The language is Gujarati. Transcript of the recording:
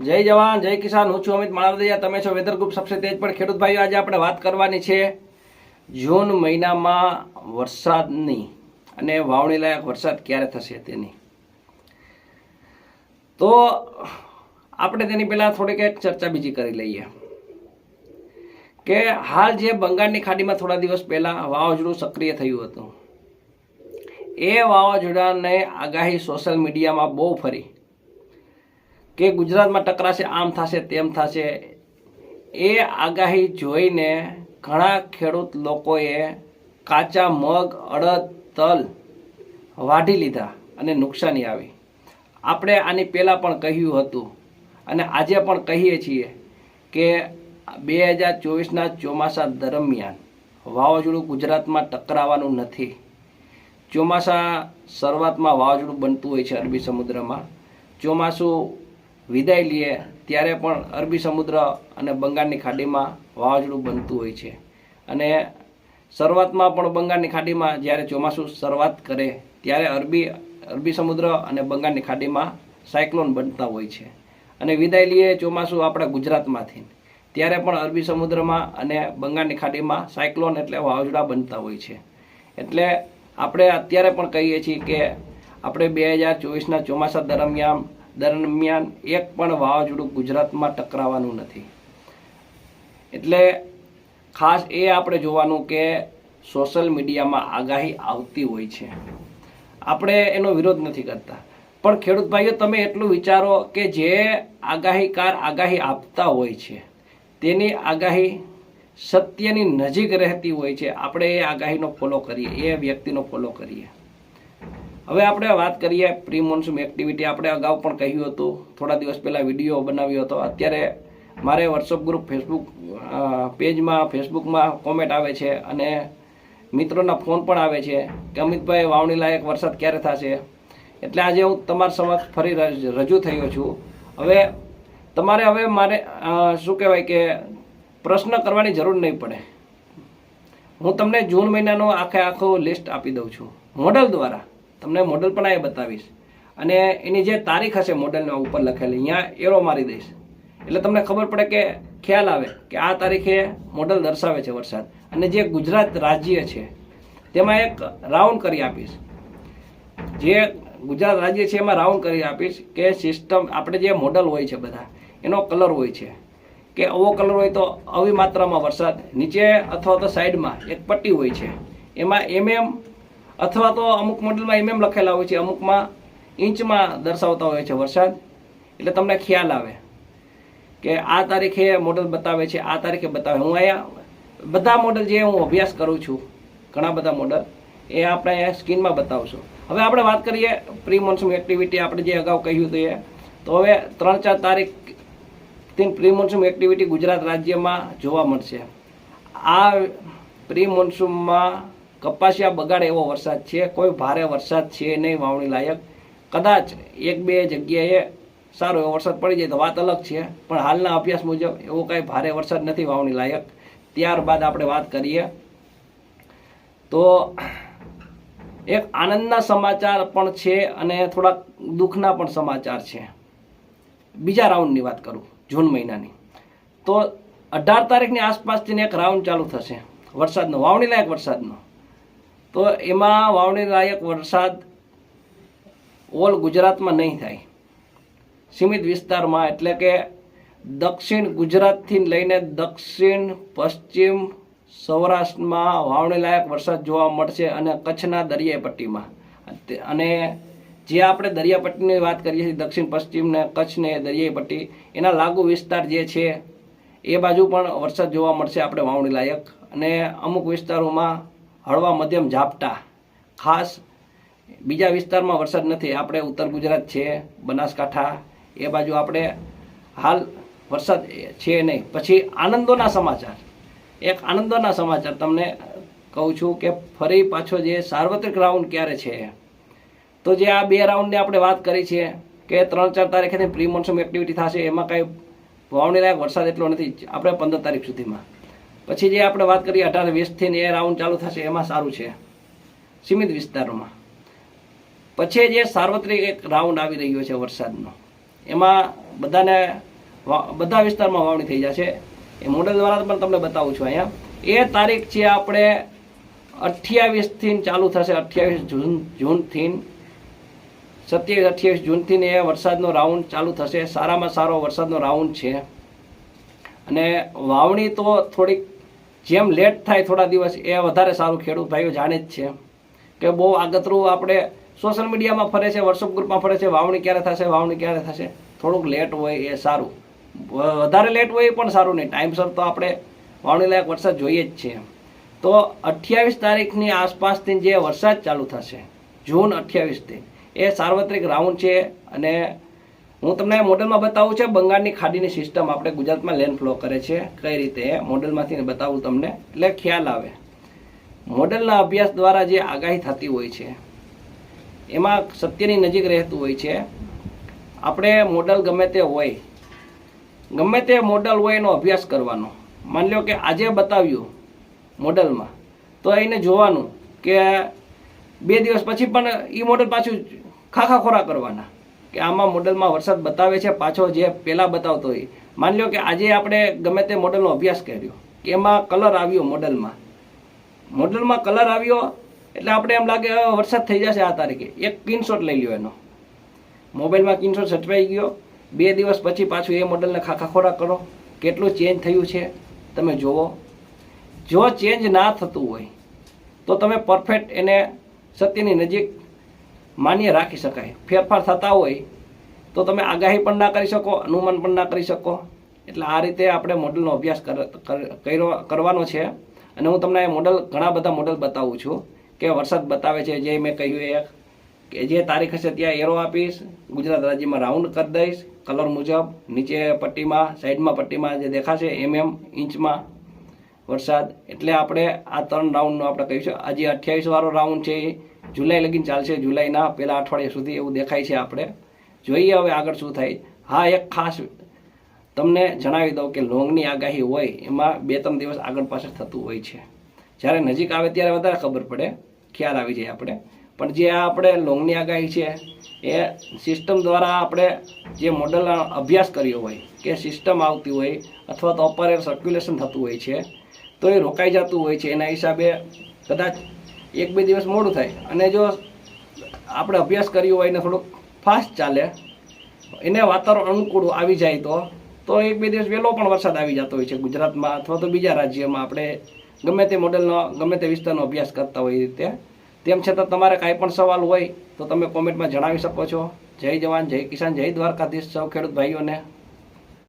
જય જવાન, જય કિસાન, હું છું અમિત માળવદિયા તમે છો વેધર ગ્રુપ સબસે તેજ પણ ખેડૂત ભાઈઓ. આજે આપણે વાત કરવાની છે જૂન મહિનામાં વરસાદની અને વાવણી લાયક વરસાદ ક્યારે થશે તેની. તો આપણે તેની પહેલાં થોડીક એક ચર્ચા બીજી કરી લઈએ. કે હાલ જે બંગાળની ખાડીમાં થોડા દિવસ પહેલાં વાવાઝોડું સક્રિય થયું હતું. એ વાવાઝોડાને આગાહી સોશિયલ મીડિયામાં બહુ ફરી. કે ગુજરાતમાં ટકરાશે, આમ થશે, તેમ થશે, એ આગાહી જોઈને ઘણા ખેડૂત લોકોએ કાચા મગ, અડદ, તલ વાઢી લીધા અને નુકસાની આવી. આપણે આની પહેલાં પણ કહ્યું હતું અને આજે પણ કહીએ છીએ કે બે હજાર ચોવીસના ચોમાસા દરમિયાન વાવાઝોડું ગુજરાતમાં ટકરાવાનું નથી. ચોમાસા શરૂઆતમાં વાવાઝોડું બનતું હોય છે અરબી સમુદ્રમાં. ચોમાસું વિદાય લઈએ, ત્યારે પણ અરબી સમુદ્ર અને બંગાળની ખાડીમાં વાવાઝોડું બનતું હોય છે. અને શરૂઆતમાં પણ બંગાળની ખાડીમાં જ્યારે ચોમાસું શરૂઆત કરે, ત્યારે અરબી અરબી સમુદ્ર અને બંગાળની ખાડીમાં સાયક્લોન બનતા હોય છે. અને વિદાય લઈએ ચોમાસું આપણા ગુજરાતમાંથી. ત્યારે પણ અરબી સમુદ્રમાં અને બંગાળની ખાડીમાં સાયક્લોન એટલે વાવાઝોડા બનતા હોય છે. એટલે આપણે અત્યારે પણ કહીએ છીએ કે આપણે બે હજાર ચોવીસના ચોમાસા દરમિયાન દરમિયાન એક પણ વાવાઝોડું ગુજરાતમાં ટકરાવાનું નથી. એટલે ખાસ એ આપણે જોવાનું કે સોશિયલ મીડિયામાં આગાહી આવતી હોય છે. આપણે એનો વિરોધ નથી કરતા. પણ ખેડૂત ભાઈઓ, તમે એટલું વિચારો કે જે આગાહીકાર આગાહી આપતા હોય છે, તેની આગાહી સત્યની નજીક રહેતી હોય છે. આપણે એ આગાહીનો ફોલો કરીએ, એ વ્યક્તિનો ફોલો કરીએ. હવે આપણે વાત કરીએ પ્રી મોન્સૂન એક્ટિવિટી આપણે અગાઉ પણ કહ્યું હતું, થોડા દિવસ પહેલાં વીડિયો બનાવ્યો હતો. અત્યારે મારે વોટ્સઅપ ગ્રુપ ફેસબુક પેજમાં ફેસબુકમાં કોમેન્ટ આવે છે અને મિત્રોના ફોન પણ આવે છે કે અમિતભાઈ વાવણી લાયક વરસાદ ક્યારે થશે? એટલે આજે હું તમારા સમક્ષ ફરી રજ- થયો છું. હવે તમારે હવે મારે શું કહેવાય કે પ્રશ્ન કરવાની જરૂર નહીં પડે. હું તમને જૂન મહિનાનો આખે આખો લિસ્ટ આપી દઉં છું. મોડલ દ્વારા. તમને મોડલ પણ આ બતાવીશ. અને એની જે તારીખ હશે મોડલના ઉપર લખેલી, અહીંયા એરો મારી દઈશ. એટલે તમને ખબર પડે કે ખ્યાલ આવે કે આ તારીખે મોડલ દર્શાવે છે વરસાદ. અને જે ગુજરાત રાજ્ય છે, તેમાં એક રાઉન્ડ કરી આપીશ. જે ગુજરાત રાજ્ય છે, એમાં રાઉન્ડ કરી આપીશ કે સિસ્ટમ આપણે જે મોડલ હોય છે બધા, એનો કલર હોય છે. કે આવો કલર હોય તો આવી માત્રામાં વરસાદ, નીચે અથવા તો સાઈડમાં એક પટ્ટી હોય છે. એમાં એમએમ અથવા તો અમુક મોડલમાં એમએમ લખેલા હોય છે, અમુકમાં ઇંચમાં દર્શાવતા હોય છે વરસાદ. એટલે તમને ખ્યાલ આવે કે આ તારીખે મોડલ બતાવે છે, આ તારીખે બતાવે. હું અહીંયા બધા મોડલ જે હું અભ્યાસ કરું છું, ઘણા બધા મોડલ એ આપણે અહીંયા સ્કીનમાં બતાવશું. હવે આપણે વાત કરીએ પ્રી મોન્સૂન એક્ટિવિટી આપણે જે અગાઉ કહ્યું હતું એ. તો હવે ત્રણ ચાર તારીખથી પ્રી મોન્સૂન એક્ટિવિટી ગુજરાત રાજ્યમાં જોવા મળશે. આ પ્રી મોન્સૂનમાં કપાસિયા બગાડે એવો વરસાદ છે, કોઈ ભારે વરસાદ છે નહીં વાવણી લાયક. કદાચ એક બે જગ્યાએ સારો એવો વરસાદ પડી જાય તો વાત અલગ છે, પણ હાલના અભ્યાસ મુજબ એવો કાંઈ ભારે વરસાદ નથી વાવણી લાયક. ત્યારબાદ આપણે વાત કરીએ તો એક આનંદના સમાચાર પણ છે અને થોડાક દુઃખના પણ સમાચાર છે. બીજા રાઉન્ડની વાત કરું, જૂન મહિનાની. તો અઢાર તારીખની આસપાસથી એક રાઉન્ડ ચાલુ થશે. વરસાદનો, વાવણી લાયક વરસાદનો. તો એમાં વાવણીલાયક વરસાદ ઓલ ગુજરાતમાં નહીં થાય. સીમિત વિસ્તારમાં, એટલે કે દક્ષિણ ગુજરાતથી લઈને દક્ષિણ, પશ્ચિમ સૌરાષ્ટ્રમાં વાવણીલાયક વરસાદ જોવા મળશે અને કચ્છના દરિયાઈ પટ્ટીમાં અને જે આપણે દરિયાપટ્ટીની વાત કરીએ છીએ, દક્ષિણ પશ્ચિમને કચ્છને દરિયાઈ પટ્ટી એના લાગુ વિસ્તાર જે છે, એ બાજુ પણ વરસાદ જોવા મળશે, આપણે વાવણી લાયક. અને અમુક વિસ્તારોમાં હળવા મધ્યમ ઝાપટા. ખાસ બીજા વિસ્તારમાં વરસાદ નથી. આપણે ઉત્તર ગુજરાત છે, બનાસકાંઠા, એ બાજુ આપણે હાલ વરસાદ છે નહીં. પછી આનંદોના સમાચાર. એક આનંદોના સમાચાર તમને કહું છું કે ફરી પાછો જે સાર્વત્રિક રાઉન્ડ ક્યારે છે? તો જે આ બે રાઉન્ડની આપણે વાત કરી છે કે ત્રણ ચાર તારીખે પ્રી મોન્સૂન એક્ટિવિટી થશે, એમાં કાંઈ વાવણીલાયક વરસાદ એટલો નથી. આપણે પંદર તારીખ સુધીમાં. પછી જે આપણે વાત કરીએ અઢાર વીસથી એ રાઉન્ડ ચાલુ થશે, એમાં સારું છે. સીમિત વિસ્તારોમાં. પછી જે સાર્વત્રિક એક રાઉન્ડ આવી રહ્યો છે વરસાદનો. એમાં બધાને બધા વિસ્તારમાં વાવણી થઈ જશે. એ મોડેલ દ્વારા પણ તમને બતાવું છું અહીંયા. એ તારીખ છે આપણે અઠ્યાવીસથી ચાલુ થશે, અઠ્યાવીસ જૂન જૂનથી સત્યાવીસ, અઠ્યાવીસ જૂનથી એ વરસાદનો રાઉન્ડ ચાલુ થશે. સારામાં સારો વરસાદનો રાઉન્ડ છે. અને વાવણી તો થોડીક જેમ લેટ થાય થોડા દિવસ, એ વધારે સારું ખેડૂત ભાઈઓ જાણે જ છે. કે બહુ આગતરું આપણે સોશિયલ મીડિયામાં ફરે છે વોટ્સઅપ ગ્રુપમાં ફરે છે, વાવણી ક્યારે થશે, વાવણી ક્યારે થશે, થોડુંક લેટ હોય એ સારું. વધારે લેટ હોય એ પણ સારું નહીં. ટાઈમસર તો આપણે વાવણી લાયક વરસાદ જોઈએ જ છે. તો અઠ્યાવીસ તારીખની આસપાસથી જે વરસાદ ચાલુ થશે, જૂન અઠ્યાવીસથી, એ સાર્વત્રિક રાઉન્ડ છે અને હું તમને મોડલમાં બતાવું છે બંગાળની ખાડીની સિસ્ટમ આપણે ગુજરાતમાં લેન્ડ ફ્લો કરે છે. કઈ રીતે? મોડેલમાંથી બતાવું તમને. એટલે ખ્યાલ આવે. મોડલના અભ્યાસ દ્વારા જે આગાહી થતી હોય છે, એમાં સત્યની નજીક રહેતું હોય છે. આપણે મોડલ ગમે તે હોય, ગમે તે મોડલ હોય એનો અભ્યાસ કરવાનો. માની લો કે આજે બતાવ્યું મોડલમાં. તો એને જોવાનું કે બે દિવસ પછી પણ એ મોડલ પાછું ખાખા ખોરા કરવાના. કે આમાં મોડલમાં વરસાદ બતાવે છે, પાછો જે પહેલાં બતાવતો હોય. માની લો કે આજે આપણે ગમે તે મોડલનો અભ્યાસ કર્યો, કે એમાં કલર આવ્યો મોડલમાં. મોડલમાં કલર આવ્યો એટલે આપણે એમ લાગે વરસાદ થઈ જશે આ તારીખે. એક સ્ક્રીનશોટ લઈ લ્યો એનો. મોબાઈલમાં સ્ક્રીનશોટ સચવાઈ ગયો. બે દિવસ પછી પાછું એ મોડલને ખાખા ખોરાક કરો. કેટલું ચેન્જ થયું છે, તમે જુઓ જો ચેન્જ ના થતું હોય, તો તમે પરફેક્ટ એને સત્યની નજીક માન્ય રાખી શકાય. ફેરફાર થતા હોય તો તમે આગાહી પણ ના કરી શકો, અનુમાન પણ ના કરી શકો. એટલે આ રીતે આપણે મોડલનો અભ્યાસ કરવાનો છે. અને હું તમને મોડલ, ઘણા બધા મોડલ બતાવું છું કે વરસાદ બતાવે છે. જે મેં કહ્યું એક, કે જે તારીખ હશે ત્યાં એરો આપીશ, ગુજરાત રાજ્યમાં રાઉન્ડ કરી દઈશ, કલર મુજબ, નીચે પટ્ટીમાં, સાઈડમાં પટ્ટીમાં જે દેખાશે એમ એમ ઇંચમાં વરસાદ. એટલે આપણે આ ત્રણ રાઉન્ડનું આપણે કહીશું. આજે અઠ્યાવીસ વાળો રાઉન્ડ છે એ. જુલાઈ લગીન ચાલશે. જુલાઈના પહેલા અઠવાડિયા સુધી એવું દેખાય છે આપણે. જોઈએ હવે આગળ શું થાય. હા, એક ખાસ તમને જણાવી દઉં કે લોંગની આગાહી હોય, એમાં બે ત્રણ દિવસ આગળ પાછળ થતું હોય છે. જ્યારે નજીક આવે ત્યારે વધારે ખબર પડે. ખ્યાલ આવી જાય આપણે. પણ જે આ આપણે લોંગની આગાહી છે, એ સિસ્ટમ દ્વારા આપણે જે મોડલ અભ્યાસ કર્યો હોય, કે સિસ્ટમ આવતી હોય, અથવા તો અપર સર્ક્યુલેશન થતું હોય છે, તો એ રોકાઈ જતું હોય છે. એના હિસાબે કદાચ એક બે દિવસ મોડું થાય. અને જો આપણે અભ્યાસ કર્યો હોય ને થોડુંક ફાસ્ટ ચાલે, એને વાતાવરણ અનુકૂળ આવી જાય તો તો એક બે દિવસ વહેલો પણ વરસાદ આવી જતો હોય છે ગુજરાતમાં અથવા તો બીજા રાજ્યમાં આપણે ગમે તે મોડેલનો ગમે તે વિસ્તારનો અભ્યાસ કરતા હોય રીતે. તેમ છતાં તમારે કાંઈ પણ સવાલ હોય તો તમે કોમેન્ટમાં જણાવી શકો છો. જય જવાન, જય કિસાન, જય દ્વારકાધીશ, સૌ ખેડૂત ભાઈઓને.